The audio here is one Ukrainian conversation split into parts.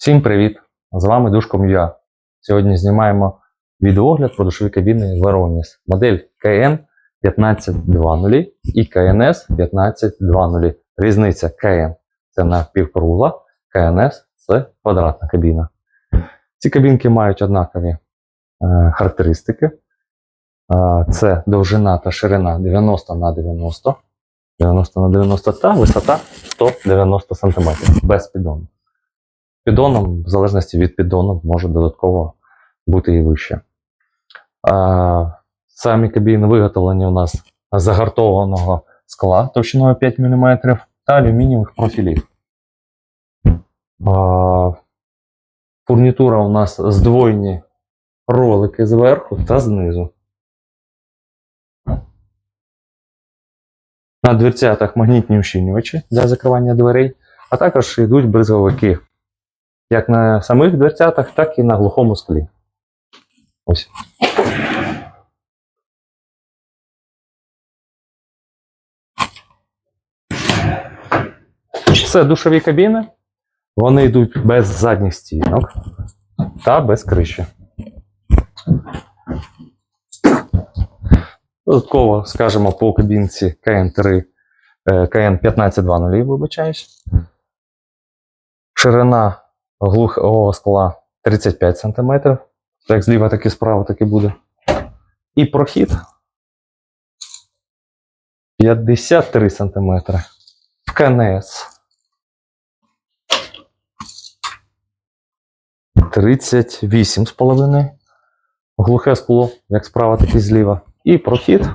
Всім привіт! З вами Душком.ua. Сьогодні знімаємо відеогляд про душові кабіни Veronis. Модель KN 1520 і KNS 1520. Різниця KN це напівкругла, KNS це квадратна кабіна. Ці кабінки мають однакові е, характеристики. Е, це довжина та ширина 90 на 90, 90 на 90 та висота 190 см без піддону. Піддоном, в залежності від піддону, може додатково бути і вище. А, самі кабіни виготовлені у нас з загартованого скла товщиною 5 мм та алюмінієвих профілів. А, фурнітура у нас здвоєні ролики зверху та знизу. На дверцятах магнітні ущільнювачі для закривання дверей, а також йдуть бризовики як на самих дверцятах, так і на глухому склі. Ось. Це душові кабіни. Вони йдуть без задніх стінок та без криші. Додатково скажемо по кабінці КН3 КН1520, вибачаюсь. Ширина глухого скла 35 см. Як зліва, так і справа, так і буде. І прохід 53 см. В КНС 38,5. Глухе скло, як справа, так і зліва. І прохід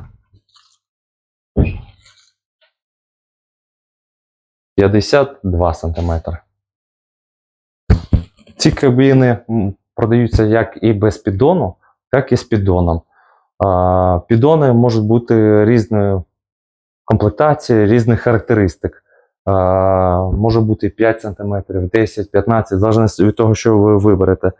52 см. Ці кабіни продаються як і без піддону, так і з піддоном. Піддони можуть бути різної комплектації, різних характеристик. Може бути 5 см, 10, 15, в залежності від того, що ви виберете.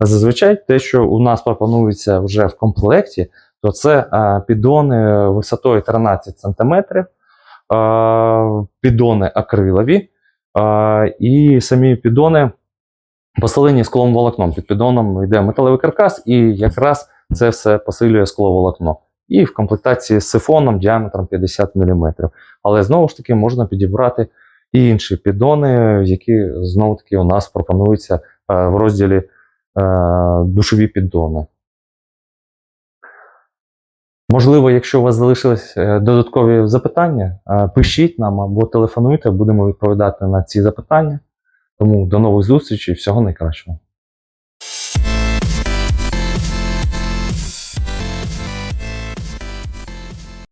Зазвичай те, що у нас пропонується вже в комплекті, то це піддони висотою 13 см, піддони акрилові, і самі піддони Поселені склом волокном. Під піддоном йде металевий каркас, і якраз це все посилює скловолокно. І в комплектації з сифоном діаметром 50 мм. Але знову ж таки можна підібрати і інші піддони, які знову таки у нас пропонуються е, в розділі е, душові піддони. Можливо, якщо у вас залишились е, додаткові запитання, пишіть нам або телефонуйте, будемо відповідати на ці запитання. Тому до нових зустрічей, всього найкращого.